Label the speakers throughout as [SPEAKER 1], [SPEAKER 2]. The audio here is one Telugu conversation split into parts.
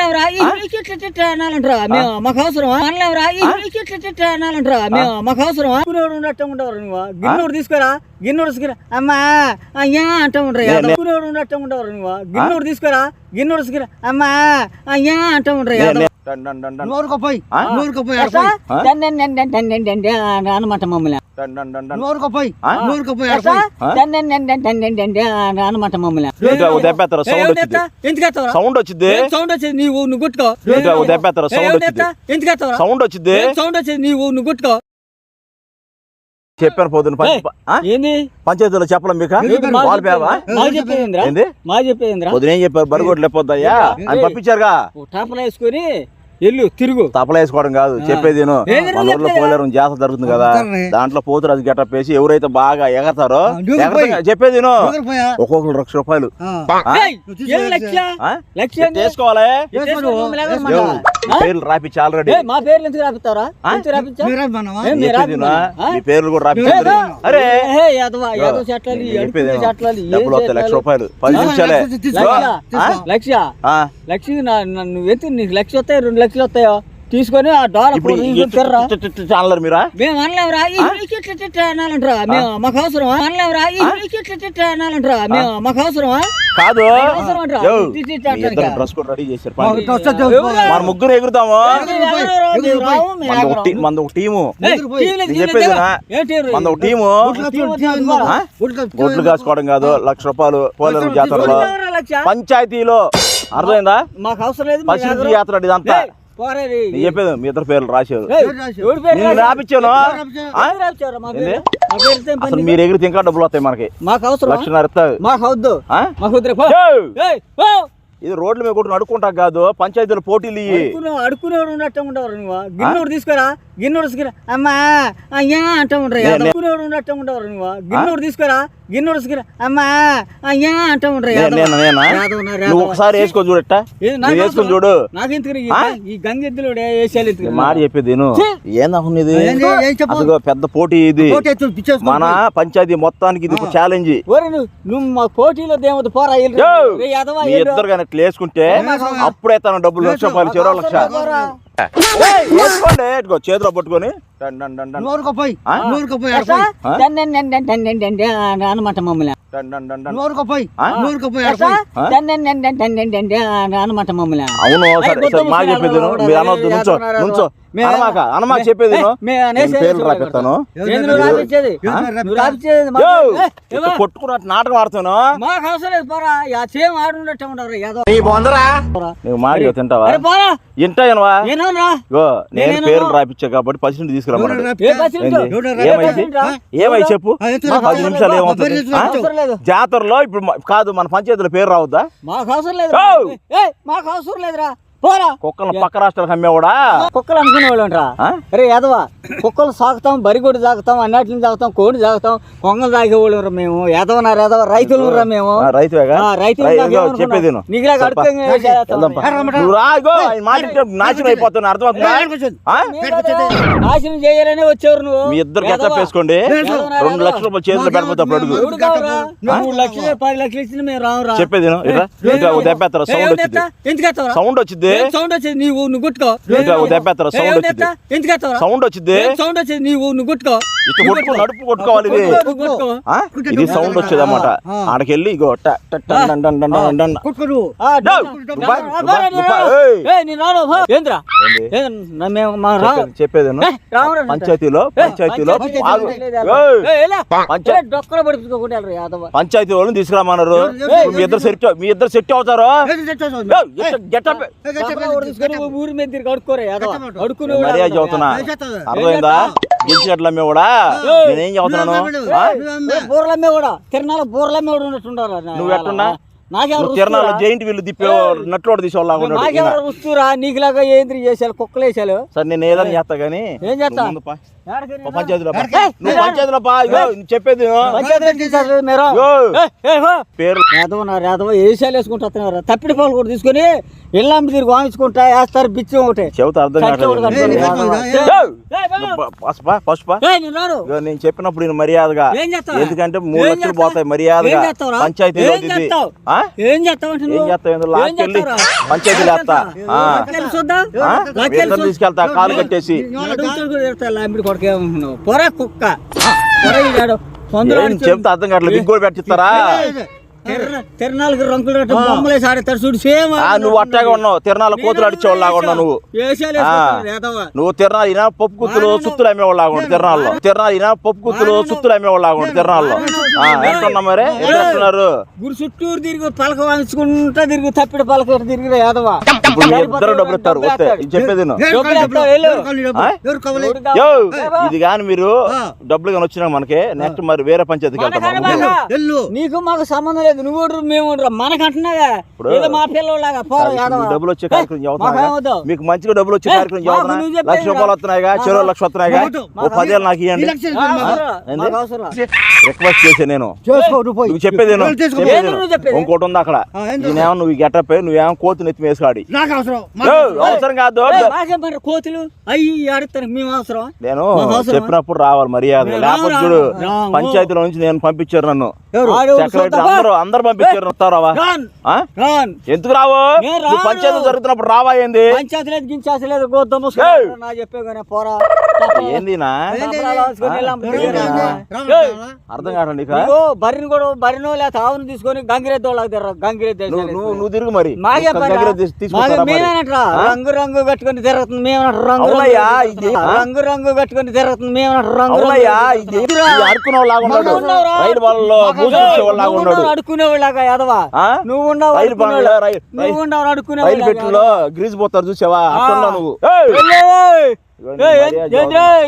[SPEAKER 1] మనలేవరా ఇట్లా అనాలంటారా? మేము మాకు అవసరం మనలేవరా ఇట్లా అనాలంటారా? మేము మాకు అవసరం గురువుడు ఉన్నట్టు ఉండవరు నువ్వు? గిన్నోడు తీసుకురా? గిన్నోడు తీసుకురా. అమ్మా అయ్యా అంటూ ఉండరు? గురువుడు ఉన్నట్టు ఉండవరు నువ్వు? గిన్నోడు తీసుకురా? గిన్నోడు తీసుకురా. అమ్మా అయ్యా అంటూ ఉండరు? అనమాట మమ్మల్ని అనమాట మమ్మల్ని
[SPEAKER 2] సౌండ్ వచ్చింది సౌండ్ వచ్చింది
[SPEAKER 1] నీవు
[SPEAKER 2] గుట్టుకో దెబ్బేస్తారు సౌండ్ వచ్చింది సౌండ్ వచ్చింది
[SPEAKER 1] సౌండ్ వచ్చింది నీవు నువ్వు
[SPEAKER 2] గుట్టుకో
[SPEAKER 1] చెప్పారు పోదు
[SPEAKER 2] పంచాయతీలో చెప్పలే మీకు
[SPEAKER 1] మా చెప్పేది
[SPEAKER 2] పొద్దున చెప్పారు బరుగోట్లు అని పంపించారుగా
[SPEAKER 1] వేసుకొని వెళ్ళు తిరుగు.
[SPEAKER 2] తపలు కాదు చెప్పేది మన ఊర్లో పోలేరు జాత జరుగుతుంది కదా. దాంట్లో పోతురు అది గట్ట పేసి ఎవరైతే బాగా ఎగరతారో చెప్పేది ఒక్కొక్కరు లక్ష రూపాయలు. పేర్లు రాపించి ఆల్రెడీ
[SPEAKER 1] మా పేర్లు ఎందుకు రాపిస్తారా?
[SPEAKER 2] పేర్లు కూడా రాపించారు అరే! డబ్బులు లక్ష రూపాయలు. పది
[SPEAKER 3] లక్ష
[SPEAKER 1] లక్ష నువ్వు ఎత్తి నీకు లక్ష వస్తాయి రెండు లక్షలు వస్తాయో? తీసుకొని ఆ డోర్
[SPEAKER 2] మీరా?
[SPEAKER 1] మేము
[SPEAKER 2] కాదు. రెడీ ముగ్గురు ఎగురుతాము ఒక టీము.
[SPEAKER 3] గుడ్లు
[SPEAKER 2] కాసుకోవడం కాదు లక్ష రూపాయలు పోలేరు జాతరలో. పంచాయతీలో. అర్థమైందా?
[SPEAKER 1] మాకు అవసరం లేదు
[SPEAKER 2] యాత్ర ఇదంతా ఇద్దరు పేర్లు మీరు ఇంకా డబ్బులు వస్తాయి మనకి.
[SPEAKER 1] మాకు
[SPEAKER 2] ఇది రోడ్లు మీద కూడా అడుక్కుంటా కాదు పంచాయతీల పోటీలు
[SPEAKER 1] అడుక్కునేవాడు ఉన్నట్టు ఉండవు నువ్వు. గిన్నెడు తీసుకురా. గిన్నెడు తీసుకురా. అమ్మా అయ్యా అంటూ
[SPEAKER 2] ఉంటారు
[SPEAKER 1] అడుక్కునేవాడు ఉన్నట్టు ఉండవు నువ్వు. గిన్నెడు తీసుకురా.
[SPEAKER 2] ఒకసారి చూడు పెద్ద పోటీ ఇది. మన పంచాయతీ మొత్తానికి ఇది ఛాలెంజ్
[SPEAKER 1] నువ్వు మా పోటీలో దేవత పోరా
[SPEAKER 2] ఇద్దరు కానీ ఇట్లా వేసుకుంటే అప్పుడైతే డబ్బులు లక్ష రూపాయలు చెరో లక్ష. చేతిలో పట్టుకొని.
[SPEAKER 1] అనమాట మమ్మల్ని. అనమాట మమ్మల్ని.
[SPEAKER 2] అవును సరే మా చెప్పేది మీరు
[SPEAKER 1] అనవద్దు
[SPEAKER 2] అనమాక చెప్పేది కొట్టుకున్నట్టు నాటకం మాడి తింటావా? ఇంటావా నేను పేరు రాపించా కాబట్టి
[SPEAKER 1] పసిని తీసుకురామన్నా
[SPEAKER 2] ఏమై చెప్పు? పది నిమిషాలు ఏమవుతుంది?
[SPEAKER 1] లేదు.
[SPEAKER 2] జాతరలో ఇప్పుడు కాదు మన పంచాయతీలో పేరు రావద్దా?
[SPEAKER 1] మాకు అవసరం లేదు మాకు అవసరం లేదురా.
[SPEAKER 2] కుక్కలు పక్క రాష్ట్రాలకు అమ్మేవాడా?
[SPEAKER 1] కుక్కలు అమ్ముకునేవాళ్ళు
[SPEAKER 2] అంటారా.
[SPEAKER 1] అరే ఎదవా కుక్కలు సాగుతాం బరిగొడ్డు సాగుతాం అన్నిటిని సాగుతాం కోడి సాగుతాం కొంగలు తాగేవాళ్ళు మేము ఎదవనా ఎదవ రైతులు మేము. రైతు
[SPEAKER 2] చెప్పేది నాశనం అయిపోతున్నా అర్థమవుతుంది
[SPEAKER 1] నాశనం చేయాలనే వచ్చారు నువ్వు.
[SPEAKER 2] మీ ఇద్దరు గెచ్చప్ వేసుకోండి రెండు లక్షల రూపాయలు చేతులు
[SPEAKER 1] పెడతా మూడు లక్షలు పది లక్షలు ఇచ్చిన మేము రాము
[SPEAKER 2] చెప్పేది దెబ్బేస్తారు? సౌండ్ వచ్చింది. సౌండ్ వచ్చింది.
[SPEAKER 1] సౌండ్ వచ్చింది నీవు నువ్వు
[SPEAKER 2] కొట్టుకో దెబ్బేస్తారు సౌండ్ వచ్చింది సౌండ్ వచ్చింది
[SPEAKER 1] సౌండ్ వచ్చింది నీవు నువ్వు
[SPEAKER 2] కొట్టుకో నడుపు కొట్టుకోవాలి ఇది సౌండ్ వచ్చేది అన్నమాట ఆడకెళ్ళి ఇగో చెప్పేది పంచాయతీలో పంచాయతీలో
[SPEAKER 1] పంచాయతీ
[SPEAKER 2] వాళ్ళని తీసుకురామన్నారు మీ ఇద్దరు సెట్ మీ ఇద్దరు సెట్ అవుతారు గెటప్
[SPEAKER 1] ఊరి మీద తిరిగి అడుక్కోరా అడుక్కునే
[SPEAKER 2] మర్యాద చదువుతున్నా అర్థమైందా? గెలిచినట్ల మేము కూడా? నేనేం చదువుతున్నాను?
[SPEAKER 1] బూరలమ్మే కూడా? తిరణాల బూరలమ్మే కూడా ఉన్నట్టుండారు
[SPEAKER 2] నువ్వు ఎట్టున్నా? తిరణాలు జైంట్ వీళ్ళు తిప్పే నట్లోడు తీసేవాళ్ళు
[SPEAKER 1] నాకెవరు వస్తురా నీకులాగా ఏంద్రి చేసారు కుక్కలు వేసాలు
[SPEAKER 2] సరే నేను ఏదైనా చేస్తా కానీ
[SPEAKER 1] ఏం చేస్తా?
[SPEAKER 2] పంచాయతీలో చెప్పేది పేరు.
[SPEAKER 1] రేదవ నా రేదవ తప్పిడి పాలు కూడా తీసుకొని ఇళ్ళంబి తిరిగి వాయించుకుంటా వేస్తారు బిచ్చి ఒకటి.
[SPEAKER 2] చెబుతా అర్థం
[SPEAKER 1] నేను
[SPEAKER 2] చెప్పినప్పుడు మర్యాదగా. ఎందుకంటే మూడు లక్షలు పోతాయి మర్యాదగా. పంచాయతీలో
[SPEAKER 1] ఏం చేస్తావు?
[SPEAKER 2] తీసుకెళ్తా కాలు కట్టేసి?
[SPEAKER 1] పొర కుక్క.
[SPEAKER 2] చెప్తే అర్థం కావట్లేదు. ఇంకోటి పెట్టిస్తారా?
[SPEAKER 1] బొమ్మలేసి చూడు సేమ్
[SPEAKER 2] నువ్వు అట్టాగా ఉన్నావు. తిరణాల కోతులు అడిచేవాళ్ళు లాగా ఉన్నావు నువ్వు. నువ్వు తిరణాలు ఇనా పప్పు కుత్తులు సుత్తులు అమ్మేవాళ్ళు లాగా ఉండు తిరణాల్లో తిరణాలు ఇనా పప్పు కుత్తులు సుత్తులు అమ్మేవాళ్ళు లాగా తిరణాల్లో ఎంతున్నా మరి?
[SPEAKER 1] గుడి చుట్టూరు తిరిగి పలక వాయించుకుంటా తిరిగి తప్పిడి పలక తిరిగి యాదవా
[SPEAKER 2] ఇప్పుడు మీ ఇద్దరు డబ్బులు ఇస్తారు. వస్తే ఇది చెప్పేది విను. యో? ఇది కానీ మీరు డబ్బులు కానీ వచ్చినా మనకి నెక్స్ట్ మరి వేరే పంచాయతీకి వెళ్తాం.
[SPEAKER 1] మనకన్నా
[SPEAKER 2] మనం.
[SPEAKER 1] బాగా. నీకు మాకు సంబంధం లేదు. నువ్వు మేము ఓడ్రు. మనకంటున్నాగా?
[SPEAKER 2] ఇప్పుడు
[SPEAKER 1] ఏదో మా పిల్లలాగా పోరా
[SPEAKER 2] మీకు
[SPEAKER 1] యాదవ.
[SPEAKER 2] డబ్బులు వచ్చే కార్యక్రమం? మీకు మంచిగా డబ్బులు వచ్చే కార్యక్రమం
[SPEAKER 1] మాకు
[SPEAKER 2] చదువుతున్నా
[SPEAKER 1] చెప్పేది
[SPEAKER 2] లక్ష రూపాయలు వస్తున్నాయిగా? చెరువు లక్ష వస్తున్నాయిగా? ఓ పదేళ్ళు నాకు ఇవ్వండి. ఏంది?
[SPEAKER 1] మాకు అవసరం.
[SPEAKER 2] రిక్వెస్ట్ చేసే నేను. నువ్వు చెప్పేది
[SPEAKER 1] ఏంది?
[SPEAKER 2] ఇంకోటి ఉంది అక్కడ? నేనేమో నువ్వు గెటప్ నువ్వేమో కోతి నెత్తి వేసుకాడి
[SPEAKER 3] అవసరం.
[SPEAKER 2] కాదు.
[SPEAKER 1] కోతులు? అయ్యి మేము అవసరం.
[SPEAKER 2] నేను? చెప్పినప్పుడు రావాలి మర్యాద లేకపోతే. చూడు. పంచాయతీలో నుంచి నేను పంపించారు నన్ను? అందరూ అందరు పంపించారు వస్తారావా ఎందుకు రావు. పంచాయతీ జరుగుతున్నప్పుడు రావా ఏంది?
[SPEAKER 1] పంచాయతీ గోద్దమ్మ
[SPEAKER 2] ఏయ్.
[SPEAKER 1] నా చెప్పే పోరా.
[SPEAKER 2] అర్థం
[SPEAKER 1] ఇదిగో బర్రెని కూడా బర్రెనో లేకపోతే ఆవును తీసుకొని గంగిరెద్దు వాళ్ళకి తిర్ర గంగిరెద్దు
[SPEAKER 2] నువ్వు నువ్వు తిరుగు మరి.
[SPEAKER 1] మాకే? మేమేనట్రా? రంగు రంగు కట్టుకొని తిరుగుతుంది. మేమన్నట్టు రంగు రంగు? రంగు కట్టుకొని తిరుగుతుంది. మేమన్నట్టు రంగు రంగు
[SPEAKER 2] అవునయ్యా
[SPEAKER 1] కట్టుకొని
[SPEAKER 2] ఇది
[SPEAKER 1] తిరుగుతుంది.
[SPEAKER 2] అడుకునే లాగా ఉన్నాడు.
[SPEAKER 1] నువ్వు ఉన్నావురా?
[SPEAKER 2] రైలు వాళ్ళలో మూసేసే లాగా
[SPEAKER 1] నువ్వు
[SPEAKER 2] ఉన్నాడు.
[SPEAKER 1] ఉన్నావు అడుక్కునేవాళ్ళగా యాదవా.
[SPEAKER 2] ఆ?
[SPEAKER 1] నువ్వు ఉన్నావు
[SPEAKER 2] రైలు బండ్లో
[SPEAKER 1] అడుక్కునేవాళ్ళ.
[SPEAKER 2] రై- రై-
[SPEAKER 1] నువ్వు ఉన్నావు
[SPEAKER 2] రైలు
[SPEAKER 1] అడుక్కునేవాళ్ళగా
[SPEAKER 2] పెట్టులో గ్రీజ్ పోతారు చూసావా? నువ్వు.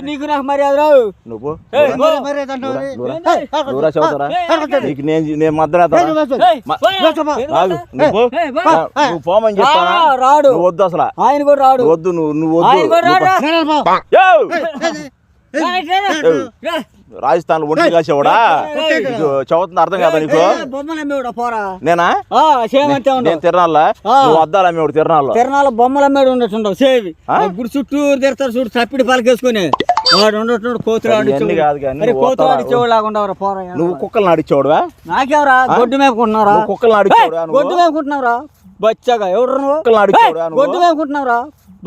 [SPEAKER 1] నీకు మర్యాద రావు
[SPEAKER 2] నువ్వు నేను నేను? నువ్వు పోమని చెప్తానా
[SPEAKER 1] రాడు
[SPEAKER 2] వద్దు అసలు
[SPEAKER 1] ఆయన కూడా రాడు
[SPEAKER 2] వద్దు నువ్వు నువ్వు వద్దు రాజస్థాన్ ఒంటి కాసేవాడా? చదువుతుంది అర్థం కాదా నీకు?
[SPEAKER 1] బొమ్మలు అమ్మేవాడు పోరా?
[SPEAKER 2] నేనా?
[SPEAKER 1] ఆ సేమంతే
[SPEAKER 2] నేను తిరణాల. నువ్వు అద్దాలు అమ్మేవాడు తిరణాల్లో
[SPEAKER 1] తిరణాల బొమ్మలు అమ్మేడు ఉండొచ్చుండవు సేవి? గుడి చుట్టూ తిడతారు చూడు తప్పిడి పలకేసుకుని. వాడు కోతులు
[SPEAKER 2] కాదు కానీ?
[SPEAKER 1] ఆడిచ్చేవాడు పోరా?
[SPEAKER 2] నువ్వు కుక్కలు నాడిచ్చేవాడువా
[SPEAKER 1] నాకెవరా? గొడ్డు మేపుకుంటున్నారా
[SPEAKER 2] నువ్వు కుక్కలు
[SPEAKER 1] ఏయ్,
[SPEAKER 2] నాడిచ్చేవాడువా
[SPEAKER 1] గొడ్డు
[SPEAKER 2] నువ్వు
[SPEAKER 1] మేపుకుంటున్నావురా? బచ్చగా ఎవడు నువ్వు? గొడ్డు
[SPEAKER 2] నువ్వు?
[SPEAKER 1] మేపుకుంటున్నావురా?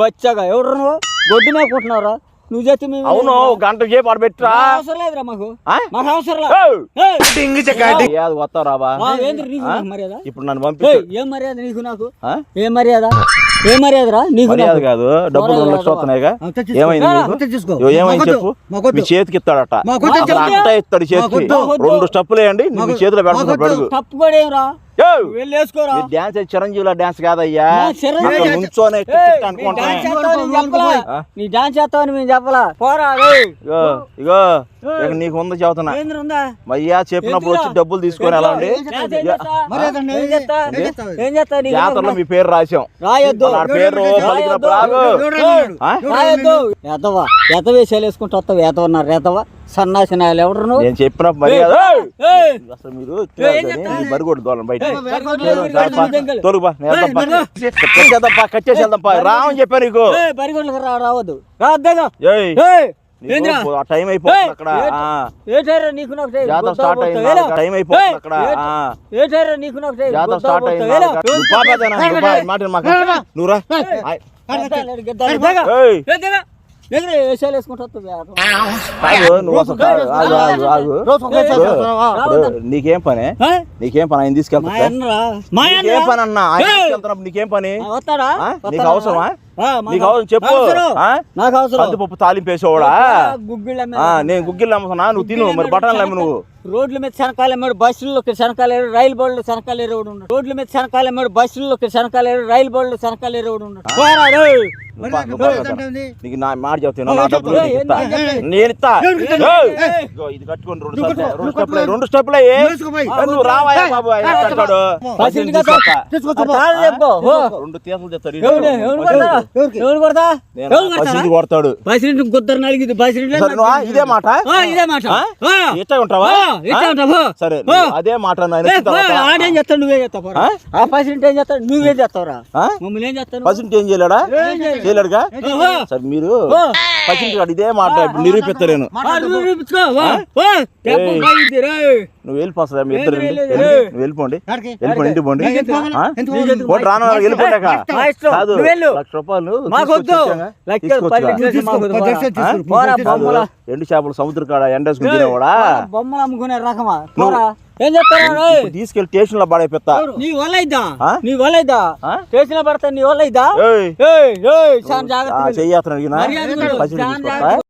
[SPEAKER 1] బచ్చగా ఎవడు నువ్వు? గొడ్డు మేపుకుంటున్నావురా? నువ్వు మేము
[SPEAKER 2] అవును గంట సేపు ఆడ పెట్టరా.
[SPEAKER 1] మాకు అవసరం లేదురా మాకు? మాకు అవసరం లే.
[SPEAKER 2] ఏయ్!
[SPEAKER 1] ఏయ్,
[SPEAKER 2] ఏ, అది వస్తావు రావా?
[SPEAKER 1] ఆ, ఏంది నీకు
[SPEAKER 2] ఆ?
[SPEAKER 1] నాకు మర్యాద?
[SPEAKER 2] ఇప్పుడు నన్ను పంపించు
[SPEAKER 1] ఏం మర్యాద నీకు నాకు? ఏం మర్యాద? ఏం మర్యాదరా? నీకు
[SPEAKER 2] మర్యాద? కాదు. డబ్బులు రెండు లక్షలు వస్తున్నాయిగా. ఏమైంది ఏమైంది చెప్పు? మీ చేతికి ఇస్తాడట. అట్ట ఇస్తాడు చేతికి. రెండు స్టెప్పులు వేయండి చేతిలో
[SPEAKER 1] వేసుకోరా
[SPEAKER 2] నీ డాన్స్ చిరంజీవిలో డాన్స్ కాదయ్యా?
[SPEAKER 1] నా డాన్స్- చేస్తావని మేము చెప్పలా. పోరా రేయ్.
[SPEAKER 2] ఇగో ఇగో ఇక నీకు ఉంది చెబుతున్నా.
[SPEAKER 1] ఏంద్ర ఉందా?
[SPEAKER 2] అయ్యా చెప్పినప్పుడు వచ్చి? డబ్బులు తీసుకొని ఎలా అండి జాతరలో మీ పేరు రాసాం
[SPEAKER 1] రాయొద్దు.
[SPEAKER 2] నా పేరు పలికినప్పుడు ఆగు. ఆ?
[SPEAKER 1] రాయొద్దు. ఎదవా ఎత వేసాలు వేసుకుంటూ వస్తావు ఎత ఉన్నారు ఎదవా సన్నాసి నాయలు ఎవరు
[SPEAKER 2] నేను చెప్పిన! ఏయ్, అసలు మీరు? బరిగొడ్డు దోలం బయట. కచ్చేద్దాంపా కచ్చేసేద్దాంపా రామని చెప్పాను నీకు
[SPEAKER 1] రా రావద్దు
[SPEAKER 2] టైం అయిపోతుంది
[SPEAKER 1] ఏయ్,
[SPEAKER 2] అక్కడ.
[SPEAKER 1] ఏటారా నీకు?
[SPEAKER 2] జాతర స్టార్ట్ అయింది? టైం అయిపోతుంది అక్కడ.
[SPEAKER 1] ఏటారా నీకు నాకు?
[SPEAKER 2] జాతర స్టార్ట్ మాట మాకు. నువ్వు రా
[SPEAKER 1] వేషాలు వేసుకుంటూ
[SPEAKER 2] నీకేం పని? నీకేం పని? ఆయన తీసుకెళ్తా నీకేం? పని అన్నా ఆయన నీకేం పని? నీకు అవసరమా? నీకు అవసరం చెప్పు?
[SPEAKER 1] నాకు అవసరం
[SPEAKER 2] కందిపప్పు తాలింపు వేసేవాడా
[SPEAKER 1] గుగ్గిళ్ళు
[SPEAKER 2] నేను గుగ్గిళ్ళు అమ్ముతున్నా నువ్వు తిను మరి బఠాన్లు అమ్మి నువ్వు
[SPEAKER 1] రోడ్ల మీద శనకాలు అమ్మాడు బస్సుల్లో శనకాలు ఏరు రైలు బోర్డులు శనకాలు ఏరు ఉన్నాడు రోడ్ల మీద శనకాలు అమ్మాడు బస్సుల్లో శనకాలు ఏరు రైలు బోర్డులు శనకాలు ఏరు ఉన్నాడు
[SPEAKER 2] నీకు నా మాట చెప్తాను నా డబ్బులు? నేను ఇస్తా ఇది కట్టుకొని రెండు స్టెప్లు రెండు స్టెప్లు రెండు స్టెప్లు నువ్వు రావాయా బాబు కట్టాడు. రెండు తెస్తాడు
[SPEAKER 1] కొడతా? కొడతా?
[SPEAKER 2] పసిడి కొడతాడు.
[SPEAKER 1] గుద్దరు నలిగింది
[SPEAKER 2] ఇదే మాట.
[SPEAKER 1] ఇదే మాట.
[SPEAKER 2] ఇట్లా ఉంటావా. సరే అదే మాట
[SPEAKER 1] ఆడేం చేస్తావు? నువ్వేం చేస్తావు.
[SPEAKER 2] ఆ?
[SPEAKER 1] ఏం చేస్తావు? నువ్వేం చేస్తావురా? మమ్మల్ని ఏం
[SPEAKER 2] ఏం చేయలేడా. చేయలేడుగా. సరే మీరు కాదు ఇదే మాట నిరూపిస్తలేను
[SPEAKER 1] నువ్వు చూపించుకో, వా, వా. దెబ్బ
[SPEAKER 2] ఏయ్.
[SPEAKER 1] పోయింది, రేయ్.
[SPEAKER 2] నువ్వు వెళ్ళిపోతుందా మీ ఇద్దరు వెళ్ళిపోండి? వెళ్ళిపోండి ఇంటికి పోండి. రాను వెళ్ళిపోయాక. కాదు. లక్ష రూపాయలు
[SPEAKER 1] మాకొద్దు. బొమ్మల.
[SPEAKER 2] ఎండు చేపలు సముద్ర కాడ ఎండేసుకుని తినేవాడా?
[SPEAKER 1] పోరా, బొమ్మలు అమ్ముకునే రకమా? ఏం చెప్తారా?
[SPEAKER 2] తీసుకెళ్ళి స్టేషన్లో పడైపోతా
[SPEAKER 1] నీ వల్ల? నీ వల్ల
[SPEAKER 2] ఆ?
[SPEAKER 1] చేసిన పడతా నీ వల్ల